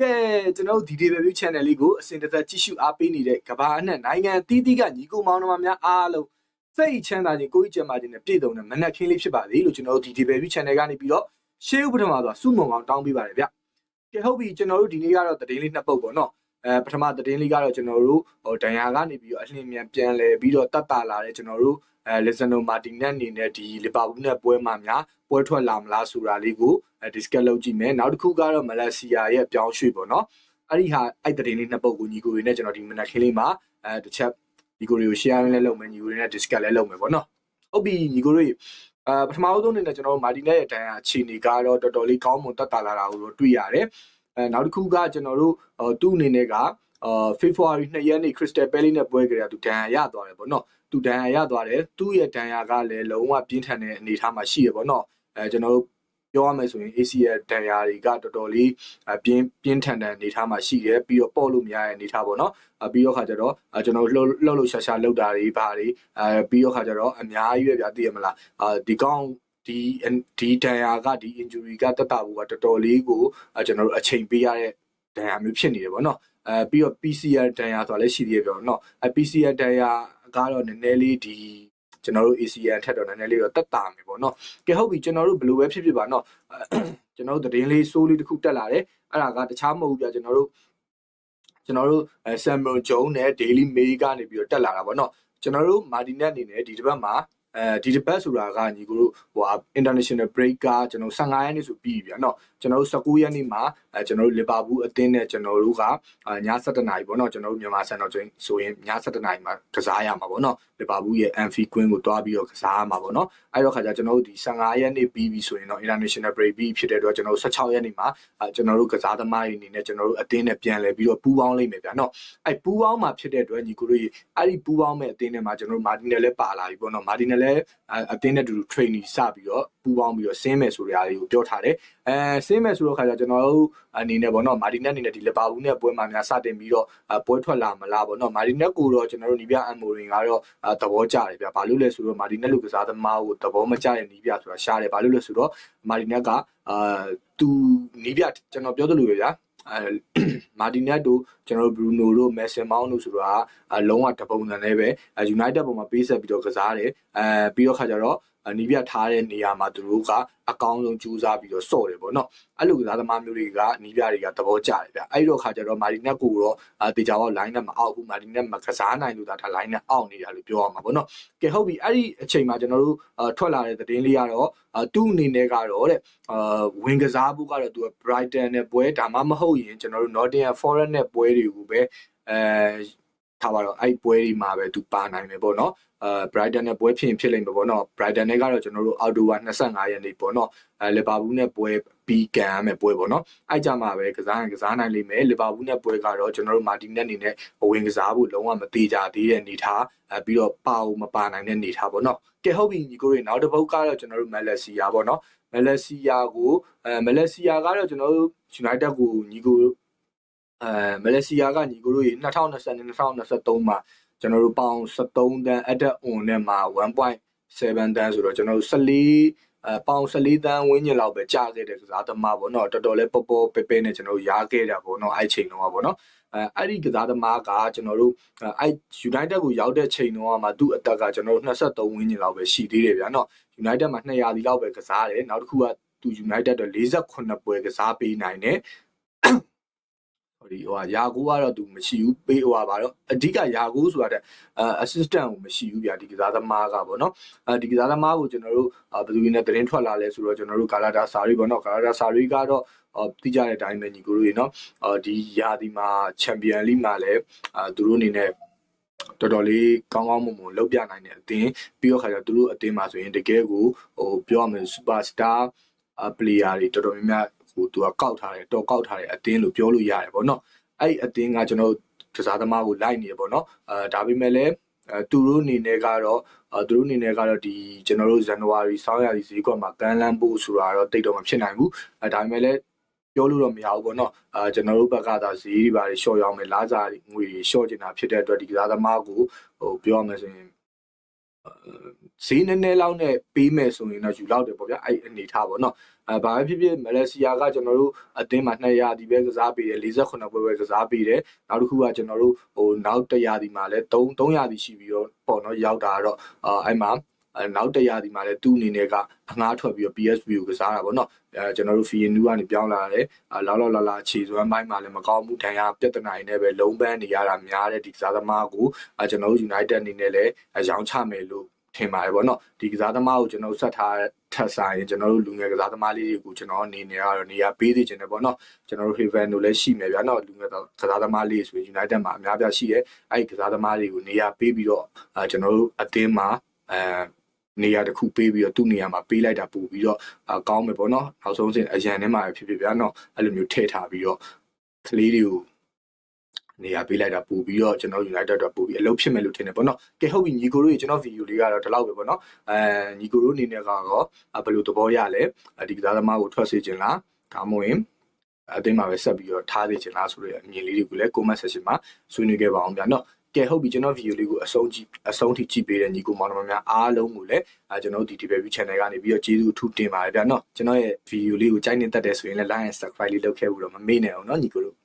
ကဲကျွန်တော်တို့ဒီ debut channel လေးကိုအစဉ်တစ်သက်ကြည့်ရှုအားပေးနေတဲ့ကဘာအနှံ့နိုင်ငံအသီးသီးကညီကိုမောင်နှမများအားလုံးစိတ်ချမ်းသာခြင်းကိုယ်ကြီးကျန်းမာခြင်းနဲ့ပြည့်စုံတဲ့မနက်ခင်းလေးဖြစ်ပါစေလို့ကျွန်တော်တို့ဒီ debut channel ကနေပြီးတော့ရှေးဥပထမဆိုစုမုံအောင်တောင်းပေးပါတယ်ဗျကဲဟုတ်ပြီကျွန်တော်တို့ဒီနေ့ကတော့သတင်းလေးနှစ်ပုတ်ပေါ့နော် အဲပထမသတင်းလေးကတော့ကျွန်တော်တို့ဟိုဒန်ယာကနေပြီးတော့အလင်းမြန်ပြန်လဲပြီးတော့တတ်တာလာတဲ့ကျွန်တော်တို့အဲလီဇန်နိုမာတီနက်အနေနဲ့ဒီလီဗာပူးနဲ့ပွဲမှာများပွဲထွက်လာမလားဆိုတာလေးကိုအဲ discuss လုပ်ကြည့်မယ်နောက်တစ်ခုကတော့မလက်ဆီယာရဲ့ပြောင်းရွှေ့ပေါ့နော်အဲ့ဒီဟာအဲ့သတင်းလေးနှစ်ပုတ်ကိုညီကိုတွေနဲ့ကျွန်တော်ဒီမနက်ခင်းလေးမှာအဲတစ်ချက်ညီကိုတွေကို share လည်းလုပ်မယ်ညီကိုတွေနဲ့ discuss လည်းလုပ်မယ်ပေါ့နော်ဟုတ်ပြီညီကိုတွေအာပထမဆုံးအနေနဲ့ကျွန်တော်တို့မာတီနက်ရဲ့တန်ရာအခြေအနေကတော့တော်တော်လေးကောင်းမွန်တက်တာလာတာကိုတော့တွေ့ရတယ် အဲနောက်တစ်ခုကကျွန်တော်တို့သူ့အနေနဲ့ကအာ February 2ရက်နေ့ Crystal Palace နဲ့ပွဲကြရသူဒဏ်ရာရသွားတယ်ပေါ့နော်သူဒဏ်ရာရသွားတယ်သူ့ရဲ့ဒဏ်ရာကလည်းလုံးဝပြင်းထန်တဲ့အနေအထားမှာရှိရပေါ့နော်အဲကျွန်တော်တို့ပြောရမယ်ဆိုရင် ACL ဒဏ်ရာတွေကတော်တော်လေးပြင်းပြင်းထန်တဲ့အနေအထားမှာရှိတယ်ပြီးတော့ပေါ့လို့မရတဲ့အနေအထားပေါ့နော်အပြီးတော့ခါကျတော့ကျွန်တော်လှုပ်လှုပ်လှုပ်ရှားရှားလှုပ်တာတွေဘာတွေအဲပြီးတော့ခါကျတော့အများကြီးပဲဗျာသိရမလားအာဒီကောင်း ဒီဒီဒဏ်ရာကဒီ injury ကတက်တာဘူးကတော်တော်လေးကိုကျွန်တော်တို့အချိန်ပေးရတဲ့ဒဏ်ရာမျိုးဖြစ်နေတယ်ပေါ့နော်အဲပြီးတော့ PCR ဒဏ်ရာဆိုတာလည်းရှိသေးတယ်ပြောနော်အဲ PCR ဒဏ်ရာကတော့နည်းနည်းလေးဒီကျွန်တော်တို့ ACN ထက်တော့နည်းနည်းလေးတော့တက်တာမယ်ပေါ့နော်ကဲဟုတ်ပြီကျွန်တော်တို့ဘယ်လိုပဲဖြစ်ဖြစ်ပါနော်ကျွန်တော်တို့သတင်းလေးစိုးလေးတစ်ခုတက်လာတယ်အဲ့ဒါကတခြားမဟုတ်ဘူးပြကျွန်တော်တို့ကျွန်တော်တို့ Samuel Jones နဲ့ Daily Mail ကနေပြီးတော့တက်လာတာပေါ့နော်ကျွန်တော်တို့ Martinet အနေနဲ့ဒီတစ်ပတ်မှာ အဲဒီဒီဘက်ဆိုတာကညီကိုတို့ဟို international break ကကျွန်တော်15ရက်နေ့ဆိုပြီးပြီဗျာနော်ကျွန်တော်တို့19ရက်နေ့မှာအဲကျွန်တော်တို့လီဗာပူးအသင်းနဲ့ကျွန်တော်တို့ကည7:00နာရီပေါ့နော်ကျွန်တော်တို့မြန်မာစံတော်ချိန်ဆိုရင်ည7:00နာရီမှာကစားရမှာပေါ့နော်လီဗာပူးရဲ့ Anfield Queen ကိုတွားပြီးတော့ကစားရမှာပေါ့နော်အဲ့တော့ခါကျကျွန်တော်တို့ဒီ15ရက်နေ့ပြီးပြီဆိုရင်တော့ International Break ပြီးဖြစ်တဲ့အတွက်ကျွန်တော်တို့16ရက်နေ့မှာကျွန်တော်တို့ကစားသမားတွေအနေနဲ့ကျွန်တော်တို့အသင်းနဲ့ပြန်လဲပြီးတော့ပူးပေါင်းလိမ့်မယ်ဗျာနော်အဲ့ပူးပေါင်းမှာဖြစ်တဲ့အတွက်ညီကိုတို့အဲ့ဒီပူးပေါင်းမဲ့အသင်းနဲ့မှာကျွန်တော်တို့ Martinez လည်းပါလာပြီပေါ့နော် Martinez လည်းအသင်းနဲ့တူတူ training စပြီးတော့ ပူးပေါင်းပြီးတော့ဆင်းမယ်ဆိုတဲ့အရာလေးကိုပြောထားတယ်အဲဆင်းမယ်ဆိုတော့ခါကျကျွန်တော်တို့အနေနဲ့ပေါ့နော်မာတီနက်အနေနဲ့ဒီလီဗာပူးနဲ့ပွဲမှာများစတင်ပြီးတော့ပွဲထွက်လာမလားပေါ့နော်မာတီနက်ကိုတော့ကျွန်တော်တို့နီးပြအမ်မိုရင်ကတော့သဘောကျတယ်ဗျဘာလို့လဲဆိုတော့မာတီနက်လူကစားသမားကိုသဘောမကျတဲ့နီးပြဆိုတာရှားတယ်ဘာလို့လဲဆိုတော့မာတီနက်ကအာသူနီးပြကျွန်တော်ပြောသလိုပဲဗျာအဲမာတီနက်တို့ကျွန်တော်တို့ဘရူနိုတို့မက်ဆင်မောင်းတို့ဆိုတော့အလုံးဝတပုံစံနဲ့ပဲ United ပုံမှာပေးဆက်ပြီးတော့ကစားတယ်အဲပြီးတော့ခါကျတော့ နီးပြထားတဲ့နေရာမှာသူတို့ကအကောင်းဆုံးကြိုးစားပြီးတော့စော့တယ်ပေါ့နော်အဲ့လိုကစားသမားမျိုးတွေကနီးပြတွေကသဘောကျတယ်ဗျအဲ့တော့ခါကျတော့မာရီနက်ကိုတော့တေချာပေါက် line နဲ့မအောက်ဘူးမာရီနက်မကစားနိုင်လို့ဒါထား line နဲ့အောက်နေတာလို့ပြောရမှာပေါ့နော်ကဲဟုတ်ပြီအဲ့ဒီအချိန်မှာကျွန်တော်တို့ထွက်လာတဲ့သတင်းလေးကတော့သူ့အနေနဲ့ကတော့တဲ့အာဝင်ကစားဖို့ကတော့သူက Brighton နဲ့ပွဲဒါမှမဟုတ်ရင်ကျွန်တော်တို့ Nottingham Forest နဲ့ပွဲတွေကိုပဲအဲ ထားပါတော့အဲ့ပွဲဒီမှာပဲသူပါနိုင်မယ်ပေါ့နော်အဲ Brighton နဲ့ပွဲဖြစ်ရင်ဖြစ်လိမ့်မယ်ပေါ့နော် Brighton နဲ့ကတော့ကျွန်တော်တို့အောက်တိုဘာ25ရက်နေ့ပေါ့နော်အဲလီဗာပူးနဲ့ပွဲပြီးကန်ရမယ်ပွဲပေါ့နော်အဲ့ကြမှာပဲကစားရင်ကစားနိုင်လိမ့်မယ်လီဗာပူးနဲ့ပွဲကတော့ကျွန်တော်တို့မာတီနက်အနေနဲ့ဝင်ကစားဖို့လုံးဝမသေးကြသေးတဲ့အနေထားအဲပြီးတော့ပါအောင်မပါနိုင်တဲ့အနေထားပေါ့နော်ကဲဟုတ်ပြီညီကိုတွေနောက်တစ်ပုတ်ကတော့ကျွန်တော်တို့မလက်ဆီယာပေါ့နော်မလက်ဆီယာကိုအဲမလက်ဆီယာကတော့ကျွန်တော်တို့ United ကိုညီကို အဲမလေးရှားကညီကိုတို့ရေ2020နဲ့2023မှာကျွန်တော်တို့ပေါင်73တန်း added on နဲ့မှာ1.7တန်းဆိုတော့ကျွန်တော်တို့14အဲပေါင်14တန်းဝန်းကျင်လောက်ပဲကြာခဲ့တဲ့ကစားသမားပေါ့နော်တော်တော်လေးပေါ်ပေါ်ပဲပဲနဲ့ကျွန်တော်တို့ရားခဲ့တာပေါ့နော်အဲ့ချိန်တော့ပေါ့နော်အဲအဲ့ဒီကစားသမားကကျွန်တော်တို့အဲ့ United ကိုရောက်တဲ့ချိန်တော့မှသူ့အသက်ကကျွန်တော်တို့23ဝန်းကျင်လောက်ပဲရှိသေးတယ်ဗျာနော် United မှာ200ဒီလောက်ပဲကစားတယ်နောက်တစ်ခုကသူ United တော့48ပွဲကစားပေးနိုင်တယ်ဟို ဒီဟိုဟာယာကိုကတော့သူမရှိဘူးပေးဟိုဟာပါတော့အဓိကယာကိုဆိုတာတဲ့အဲ assistant ကိုမရှိဘူးဗျာဒီကစားသမားကပေါ့နော်အဲဒီကစားသမားကိုကျွန်တော်တို့ဘယ်သူနဲ့သတင်းထွက်လာလဲဆိုတော့ကျွန်တော်တို့ကာလာတာစာရီပေါ့နော်ကာလာတာစာရီကတော့တိကျတဲ့အတိုင်းပဲညီကိုတို့ရေနော်ဒီယာဒီမှာချန်ပီယံလိမှာလည်းအဲသူတို့အနေနဲ့တော်တော်လေးကောင်းကောင်းမွန်မွန်လုပ်ပြနိုင်တဲ့အသင်းပြီးတော့ခါကျသူတို့အသင်းမှာဆိုရင်တကယ်ကိုဟိုပြောရမယ်စူပါစတာပလေယာတွေတော်တော်များများ ဟိုသူကကောက်ထားတယ်တော်ကောက်ထားတယ်အတင်းလို့ပြောလို့ရတယ်ပေါ့နော်အဲ့အတင်းကကျွန်တော်ကစားသမားကိုလိုက်နေတယ်ပေါ့နော်အဲဒါပေမဲ့လည်းအဲသူတို့အနေနဲ့ကတော့အဲသူတို့အနေနဲ့ကတော့ဒီကျွန်တော်တို့ဇန်နဝါရီဆောင်းရာသီဈေးကွက်မှာကမ်းလှမ်းဖို့ဆိုတာတော့တိတ်တော့မဖြစ်နိုင်ဘူးအဲဒါပေမဲ့လည်းပြောလို့တော့မရဘူးပေါ့နော်အာကျွန်တော်တို့ဘက်ကသာဈေးတွေပါရှော့ရောင်းမယ်လားစားငွေတွေရှော့ကျင်တာဖြစ်တဲ့အတွက်ဒီကစားသမားကိုဟိုပြောရမယ်ဆိုရင် ဈေးနည်းနည်းလောက်နဲ့ပေးမယ်ဆိုရင်တော့ယူလောက်တယ်ပေါ့ဗျာအဲ့အနေထားပေါ့နော်အဲဘာပဲဖြစ်ဖြစ်မလေးဆီးယားကကျွန်တော်တို့အသင်းမှာ200ဒီပဲကစားပေးတယ်48ပွဲပဲကစားပေးတယ်နောက်တစ်ခုကကျွန်တော်တို့ဟိုနောက်100ဒီမှာလဲ3 300ဒီရှိပြီးတော့ပေါ့နော်ရောက်တာတော့အာအဲ့မှာအဲ နောက်100ဒီမှာလဲသူ့အနေနဲ့ကအငှားထွက်ပြီးတော့ PSV ကိုကစားတာပေါ့နော်အဲကျွန်တော်တို့ FINU ကနေပြောင်းလာတယ်အာလောက်လောက်လာလာခြေစွမ်းပိုင်းမှာလည်းမကောင်းဘူးတန်ရပြဿနာတွေနဲ့ပဲလုံးပန်းနေရတာများတဲ့ဒီကစားသမားကိုအဲကျွန်တော်တို့ United အနေနဲ့လည်းရောင်းချမယ်လို့ထင်ပါတယ်ဗောနော်ဒီကစားသမားကိုကျွန်တော်ဆက်ထားထပ်ဆိုင်ရင်ကျွန်တော်တို့လူငယ်ကစားသမားလေးတွေကိုကျွန်တော်အနေနဲ့ကတော့နေရာပေးသေးခြင်းတယ်ဗောနော်ကျွန်တော်တို့ Haven တို့လည်းရှိမယ်ဗျာနော်လူငယ်ကစားသမားလေးဆိုရင် United မှာအများပြရှိရဲအဲ့ဒီကစားသမားတွေကိုနေရာပေးပြီးတော့အဲကျွန်တော်တို့အသင်းမှာအဲ နေရာတစ်ခုပေးပြီးတော့သူ့နေရာမှာပေးလိုက်တာပို့ပြီးတော့အကောင်းမယ်ပေါ့နော်နောက်ဆုံးစဉ်အရန်ထဲမှာဖြစ်ဖြစ်ဗျာနော်အဲ့လိုမျိုးထည့်ထားပြီးတော့ကလေးတွေကိုနေရာပေးလိုက်တာပို့ပြီးတော့ကျွန်တော် United တော့ပို့ပြီးအလုပ်ဖြစ်မယ်လို့ထင်တယ်ပေါ့နော်ကဲဟုတ်ပြီညီကိုတို့ရေကျွန်တော်ဗီဒီယိုလေးကတော့ဒီလောက်ပဲပေါ့နော်အဲညီကိုတို့အနေနဲ့ကတော့ဘယ်လိုသဘောရလဲဒီကစားသမားကိုထွက်စေချင်လားဒါမှမဟုတ်အတင်းမှာပဲဆက်ပြီးတော့ထားသေးချင်လားဆိုတဲ့အမြင်လေးတွေကိုလည်း comment section မှာဆွေးနွေးခဲ့ပါအောင်ဗျာနော် ကဲဟုတ်ပြီကျွန်တော်ဗီဒီယိုလေးကိုအဆုံးကြည့်အဆုံးထိကြည့်ပေးတဲ့ညီကိုမောင်နှမများအားလုံးကိုလည်းအဲကျွန်တော်ဒီ TV channel ကနေပြီးတော့ကျေးဇူးအထူးတင်ပါတယ်ဗျာနော်ကျွန်တော်ရဲ့ဗီဒီယိုလေးကိုကြိုက်နေတတ်တယ်ဆိုရင်လည်း like and subscribe လေးလုပ်ခဲ့ဖို့တော့မမေ့နဲ့အောင်နော်ညီကိုတို့